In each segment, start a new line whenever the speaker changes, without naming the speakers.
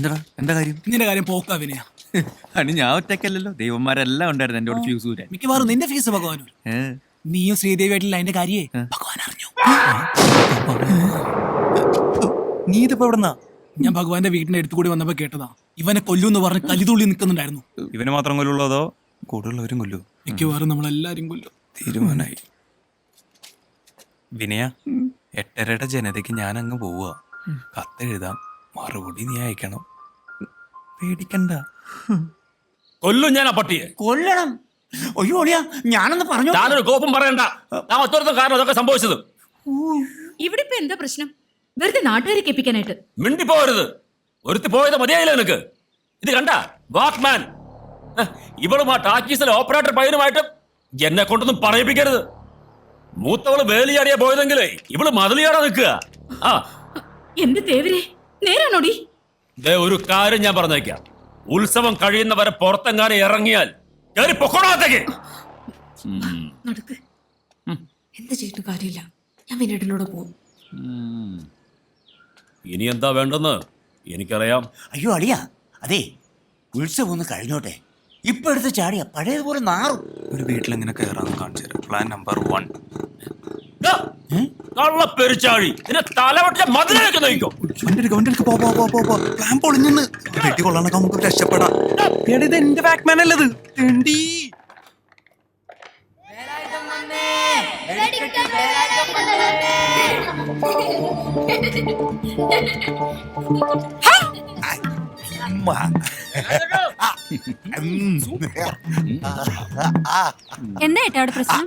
എന്താ എന്താ കാര്യം?
നിന്റെ കാര്യം പോക്കാ വിനയ
അണി ഞാൻ ഒറ്റക്കല്ലല്ലോ ദൈവന്മാരെല്ലാം ഉണ്ടായിരുന്നു എന്റെ കൂടെ ഫ്യൂസ് ഊരാൻ.
മിക്കവാറും നിന്റെ ഫീസ് ഭഗവാനു നീയും ശ്രീദേവിയായിട്ടില്ല അതിന്റെ കാര്യേ. ഭഗവാൻ അറിഞ്ഞു.
നീ ഇതിപ്പോ എവിടെന്നാ?
ഞാൻ ഭഗവാന്റെ വീടിന്റെ അടുത്ത് കൂടി വന്നപ്പോ കേട്ടതാ. ഇവനെ കൊല്ലൂന്ന് പറഞ്ഞ് കലിതുള്ളി നിൽക്കുന്നുണ്ടായിരുന്നു.
ഇവന് മാത്രം കൊല്ലുള്ളൂ അതോ കൂടുതലുള്ളവരും കൊല്ലൂ?
മിക്കവാറും നമ്മളെല്ലാരും കൊല്ലും.
തീരുമാനായി വിനയ എട്ടരയുടെ ജനതയ്ക്ക് ഞാൻ അങ്ങ് പോവുക. കത്തെഴുതാം മറുപടി നീ അയക്കണം. പേടിക്കണ്ട.
കൊല്ലും ഞാൻ ആ പട്ടിയെ.
കൊല്ലണം. അയ്യോ അളിയാ ഞാനൊന്ന് പറഞ്ഞു?
ഞാനൊരു കോപ്പം പറയണ്ട. ഞാൻ ഒറ്റ കാരണം അതൊക്കെ സംഭവിച്ചത്.
ഇവിടെ ഇപ്പൊ എന്താ പ്രശ്നം? വെറുതെ നാട്ടുകാരെ കേൾപ്പിക്കാനായിട്ട്.
മിണ്ടി പോകരുത് ഒരുത്തി പോയത് മതിയായില്ല നിനക്ക്? ഇത് കണ്ട? വാക്മാൻ. ഇവളും ആ ടാക്കീസിലെ ഓപ്പറേറ്റർ പയ്യനുമായിട്ട് എന്നെ കൊണ്ടൊന്നും പറയിപ്പിക്കരുത്. മൂത്തവൾ വേലിയാടിയാ പോയതെങ്കിലേ ഇവൾ മതിലിയാടാ നിൽക്കുക. ആ.
എന്റെ തേവരെ നേരാണോടി?
ദേ ഒരു കാര്യം ഞാൻ പറഞ്ഞേക്കാം. ഉത്സവം കഴിയുന്നവരെ പുറത്തെങ്ങാനും ഇറങ്ങിയാൽ കയറി പൊക്കോണത്തേക്ക്
നടക്ക്. എന്ത് ചെയ്തിട്ട് കാര്യമില്ല? ഞാൻ വിനീടിനോട് പോകും
ഇനി എന്താ വേണ്ടെന്ന് എനിക്കറിയാം.
അയ്യോ അളിയാ. അതെ ഉത്സവം ഒന്ന് കഴിഞ്ഞോട്ടെ. ഇപ്പൊ എടുത്ത് ചാടിയ. പഴയതുപോലെ നാറും.
ഒരു വീട്ടിലെങ്ങനെ കയറാന്ന് കാണിച്ചു തരാം. പ്ലാൻ നമ്പർ വൺ
കള്ള പെരിച്ചാഴി നിന്നെ തലവട്ട മതിലേക്ക് നയിക്കോ
പ്ലാൻ പൊളിഞ്ഞെന്ന് വെട്ടി കൊള്ളാനൊക്കെ നമുക്ക് രക്ഷപ്പെടാം എടാ, ഇത് എന്റെ ബാക്ക്മാൻ അല്ലത് തെണ്ടി
എന്താ ഏട്ടാ അവിടെ പ്രശ്നം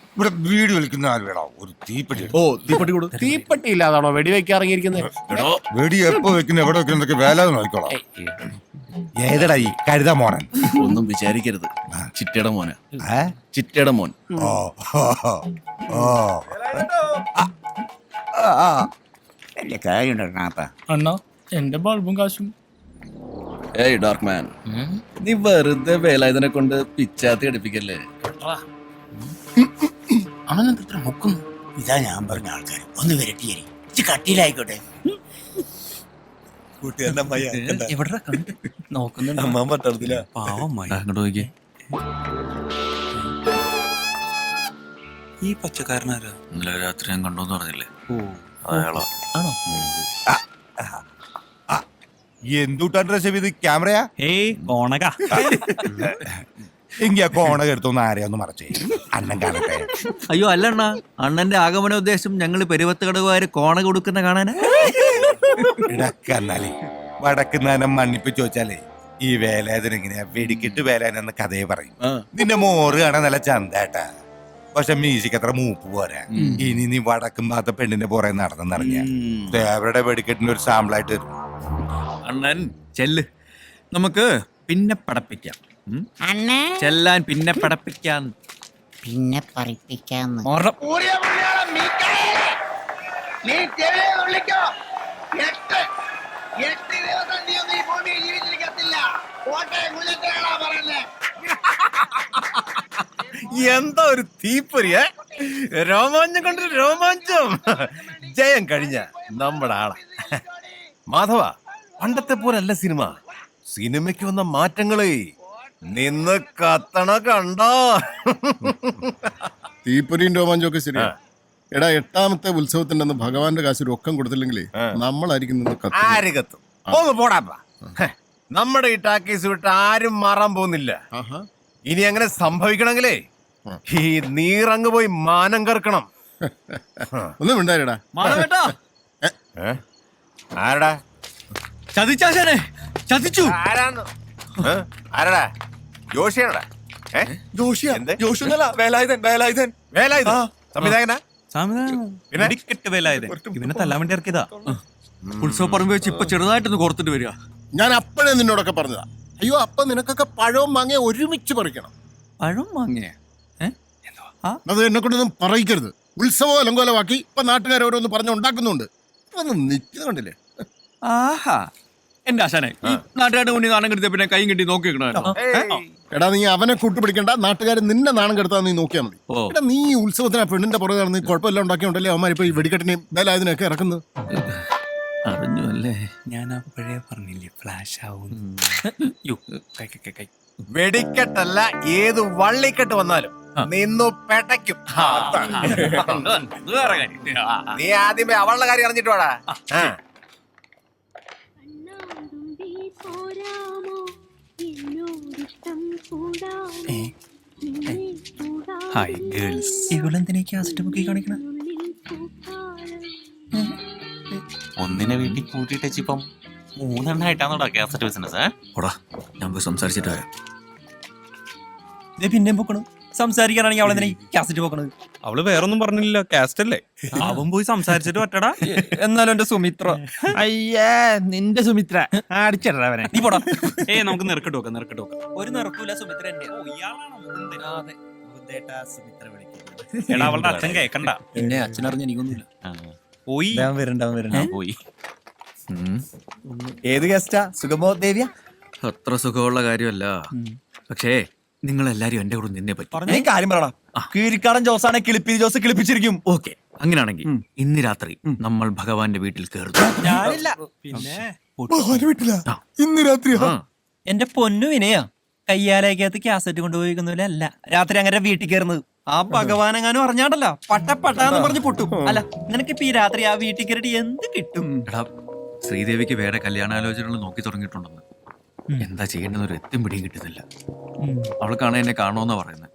ഇവിടെ വീട് വലിക്കുന്ന ആര് വേണോ ഒരു തീപ്പെട്ടി.
ഓ തീപ്പെട്ടി കൊടു തീപ്പെട്ടി ഇല്ലാതാണോ? വെടിവെക്കാൻ ഇറങ്ങിയിരിക്കുന്നത്
വെടി എപ്പോ വെക്കുന്ന? എവിടെ വെക്കുന്നതൊക്കെ വേല നോക്കിക്കോളാം. ഏതടാ ഈ കരുതാ മോനൻ
ഒന്നും വിചാരിക്കരുത്. ചിറ്റയുടെ മോന? ചിറ്റയുടെ മോൻ.
ഓ ഓ.
വലിയ കാര്യമുണ്ടാ
അണ്ണാ എന്റെ ബൾബും കാശും.
ഏയ് ഡാർക്ക് മാൻ. നീ വെറുതെ വേലായുധനെ കൊണ്ട് പിച്ചാത്തി അടിപ്പിക്കല്ലേ?
അവനെന്ത് ഇത്ര മുക്കുന്നു ഇതാ ഞാൻ പറഞ്ഞ ആൾക്കാർ ഒന്ന് വിരട്ടിയേരി. ഇത് കട്ടിയിലായിക്കോട്ടെ
എവിടെ കണ്ട്? നോക്കുന്നുണ്ട്? പാവം മായി.
അങ്ങോട്ട് നോക്കിയേ.
ഈ പച്ചക്കാരനാരാ?
ഇന്നലെ രാത്രി ഞാൻ കണ്ടോന്ന് പറഞ്ഞില്ലേ?
ഓ.
അയാളാ.
ആണോ?
എന്തുട്ടാ ഡ്രസ് ഇത്? ക്യാമറയാ?
ഏയ് കോണക.
എങ്കി ആ കോണ എടുത്തൊന്ന് ആരെയൊന്ന് മറച്ചേ. അണ്ണൻ കാണട്ടെ.
അയ്യോ അല്ലണ്ണ അണ്ണന്റെ ആഗമന ഉദ്ദേശം ഞങ്ങൾ പെരുവത്ത് കടകുകാര് കോണ കൊടുക്കുന്ന കാണാനാ?
ഇടക്കന്നാലേ വടക്കുന്നാനം മണ്ണിപ്പ് ചോദിച്ചാലേ ഈ വേലായതിന് എങ്ങനെയാ വെടിക്കിട്ട് വേലേനെന്ന കഥയെ പറയും. നിന്റെ മോറ് കാണാൻ നല്ല ചന്തേട്ടാ പക്ഷെ മ്യൂസിക് അത്ര മൂപ്പ് പോരാ. ഇനി നീ വടക്കും ഭാഗത്തെ പെണ്ണിന്റെ പുറകെ നടന്നെന്നറിഞ്ഞ. അവരുടെ വെടിക്കെട്ടിന്റെ ഒരു സാമ്പിളായിട്ട് വരും
അണ്ണൻ ചെല്ല്. നമുക്ക് പിന്നെ പടപ്പിക്കാം. ചെല്ലാൻ പിന്നെ പടപ്പിക്കാൻ
പിന്നെ പറയിപ്പിക്കാന്ന്
നീ ചെവിയെ നുള്ളിക്കോ എട്ട്. എട്ട് ദിവസം നീ ഒന്നും ഈ ഭൂമിയിൽ ജീവിച്ചിരിക്കത്തില്ല. കോട്ടയം കുഞ്ഞിട്ടാണോ പറയുന്നേ?
എന്താ ഒരു തീപ്പൊരിയെ രോമാഞ്ചം കൊണ്ട് രോമാഞ്ചം. ജയം കഴിഞ്ഞ നമ്മുടെ ആളാ. മാധവ പണ്ടത്തെ പോലല്ല സിനിമ. സിനിമയ്ക്ക് വന്ന മാറ്റങ്ങളെ നിന്ന് കത്തണ കണ്ടോ?
തീപ്പൊരിയും രോമാഞ്ചൊക്കെ ശരിയാ. എടാ എട്ടാമത്തെ ഉത്സവത്തിന്റെ അന്ന് ഭഗവാന്റെ കാശ് രൊക്കം കൊടുത്തില്ലെങ്കിലേ നമ്മളായിരിക്കും നിന്ന് കത്തുന്നത്.
ആര് കത്തും? ഒന്ന് പോടാപ്പാ നമ്മുടെ ഈ ടാക്കീസ് വിട്ട് ആരും മാറാൻ പോകുന്നില്ല.
ആഹാ.
ഇനി അങ്ങനെ സംഭവിക്കണമെങ്കിലേ ഈ നീറങ്ങ് പോയി മാനം കറക്കണം.
ഒന്നും
ഏ? ആരടാ?
ചതിച്ചാശനെ ചതിച്ചു.
ആരാന്ന്? ഏ? ആരടാ? ജോഷിയാണടാ. ഏ? എന്ത്?
വേലായുധൻ വേലായുധൻ.
വേലായുധൻ? സംവിധായകനാ? പിന്നെ?
വെടിക്കെട്ട് വേലായത് ഇവനെ തല്ലാൻ വേണ്ടി ഇറക്കിയതാ. ഉത്സവ പറമ്പ് വെച്ച് ഇപ്പൊ ചെറുതായിട്ടൊന്ന് കോർത്തിട്ട് വരിക.
ഞാൻ അപ്പോഴേ നിന്നോടൊക്കെ പറഞ്ഞതാ. അയ്യോ അപ്പൊ നിനക്കൊക്കെ പഴവും മാങ്ങ ഒരുമിച്ച് പറിക്കണം.
പഴം വാങ്ങിയ
അത് എന്നെ കൊണ്ടൊന്നും പറയിക്കരുത്. ഉത്സവം അലങ്കോലമാക്കി ഇപ്പൊ നാട്ടുകാർ ഓരോന്ന് പറഞ്ഞ് ഉണ്ടാക്കുന്നുണ്ട് ഒന്ന് നിൽക്കുന്ന
ആഹാ. എന്റെ ആശാനെ ഈ നാട്ടുകാരുടെ മുന്നിൽ നാണം കെടുത്തിയ പിന്നെ കൈയും കെട്ടി നോക്കി വെക്കണമായിരുന്നു
എടാ നീ അവനെ കൂട്ടുപിടിക്കണ്ട നാട്ടുകാർ നിന്നെ നാണം കെടുത്താൻ നീ നോക്കിയാൽ മതി. എടാ നീ ഈ ഉത്സവത്തിന് ആ പെണ്ണിന്റെ പുറകെ നടന്ന് കുഴപ്പമില്ല ഉണ്ടാക്കിയുണ്ടല്ലേ അവന്മാർ ഇപ്പൊ ഈ വെടിക്കെട്ടിനെയും വേലായുധനൊക്കെ ഇറക്കുന്നത്?
അറിഞ്ഞു അല്ലേ
ഞാൻ അപ്പോഴേ പറഞ്ഞില്ലേ ഫ്ലാഷ് ആവും.
വെടിക്കെട്ടല്ല ഏത് വള്ളിക്കെട്ട് വന്നാലും നിന്നു പെട്ടയ്ക്കും. നീ ആദ്യമേ അവളുടെ കാര്യം അറിഞ്ഞിട്ട് വാടാ.
Hi girls. ഇവളെന്തിനാ കാസറ്റ് ബുക്കി കാണിക്കണ?
ഒന്നിനെ വീട്ടിൽ കൂട്ടിയിട്ട് ഇപ്പം മൂന്നെണ്ണായിട്ടാണോടാ കാസറ്റ് ബിസിനസ്
ഓടാ ഞാൻ പോയി സംസാരിച്ചിട്ട് വരാം.
പിന്നെ പൊക്കണം. സംസാരിക്കാനാണെങ്കിൽ അവളെന്തിനാ ക്യാസറ്റ് പോക്കണത്?
അവൾ വേറൊന്നും പറഞ്ഞില്ല. കാസ്റ്റ് അല്ലേ? അവൻ പോയി സംസാരിച്ചിട്ട് പറ്റടാ.
എന്നാലും എന്റെ സുമിത്ര.
അയ്യേ നിന്റെ സുമിത്ര. അടിച്ചിടടാ അവനെ.
നീ പോടാ.
ഏ നമുക്ക് നിറക്കിട്ട് നോക്കാം നിറക്കിട്ട് നോക്കാം.
ഒരു നിറക്കൂല സുമിത്ര
എടാ അവളുടെ അച്ഛൻ കേക്കണ്ട.
പിന്നെ അച്ഛനറിഞ്ഞ എനിക്കൊന്നുമില്ല.
പോയി.
വരണ്ട വരണ്ട.
പോയി.
ഏത് ഗസ്റ്റാ സുഗമോ ദേവിയ?
അത്ര സുഖമുള്ള കാര്യമല്ല. പക്ഷേ നിങ്ങൾ എല്ലാരും എന്റെ കൂടെ നിന്നെ പറ്റി.
കാര്യം പറയടാ. കീരിക്കാടൻ ജോസാണ് കിളിപ്പി ജോസ് കിളിപ്പിച്ചിരിക്കും.
ഓക്കെ. അങ്ങനെയാണെങ്കിൽ ഇന്ന് രാത്രി നമ്മൾ ഭഗവാന്റെ വീട്ടിൽ കയറുന്നു.
ഞാനില്ല.
പിന്നെ.
ഇന്ന് രാത്രി.
എന്റെ പൊന്നു വിനയാ. കയ്യാലേക്കകത്ത് കാസറ്റ് കൊണ്ടുപോയിക്കുന്നില്ല അല്ല. രാത്രി അങ്ങനെ വീട്ടിൽ കയറുന്നത്. ആ ഭഗവാനെങ്ങാനും അറിഞ്ഞാണ്ടല്ല. പട്ട പട്ടാന്ന് പറഞ്ഞ് പൊട്ടും. അല്ല നിനക്കിപ്പോ ഈ രാത്രി ആ വീട്ടിൽ കയറിയിട്ട് എന്ത് കിട്ടും?
എടാ ശ്രീദേവിക്ക് വേറെ കല്യാണാലോചനകൾ നോക്കി തുടങ്ങിയിട്ടുണ്ടെന്ന്. എന്താ ചെയ്യേണ്ടെന്ന് ഒരു എത്തും പിടിയും കിട്ടുന്നില്ല. അവൾക്കാണ് എന്നെ കാണുമെന്നാ പറയുന്നത്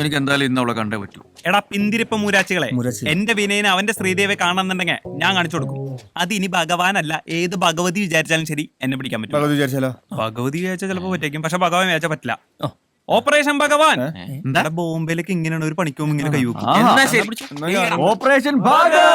എനിക്ക് എന്തായാലും ഇന്ന് അവളെ കണ്ടേ പറ്റൂ.
എടാ പിന്തിരിപ്പ മൂരാച്ചികളെ
മൂരാച്ചി.
എന്റെ വിനയനെ അവന്റെ ശ്രീദേവിയെ കാണണമെന്നുണ്ടെങ്കിൽ ഞാൻ കാണിച്ചു കൊടുക്കും. അത് ഇനി ഭഗവാനല്ല ഏത് ഭഗവതി വിചാരിച്ചാലും ശരി എന്നെ പിടിക്കാൻ പറ്റും.
ഭഗവതി വിചാരിച്ചാലോ?
ഭഗവതി വിചാരിച്ചാൽ ചിലപ്പോ പറ്റേക്കും പക്ഷെ ഭഗവാൻ വിചാരിച്ചാൽ പറ്റില്ല. ഓപ്പറേഷൻ ഭഗവാൻ! എന്താ? ബോംബെയിലേക്ക് ഇങ്ങനെയാണ് ഒരു പണിക്കും ഇങ്ങനെ കൈവക്കും
എന്നാ ശരി. ഓപ്പറേഷൻ ഭാഗം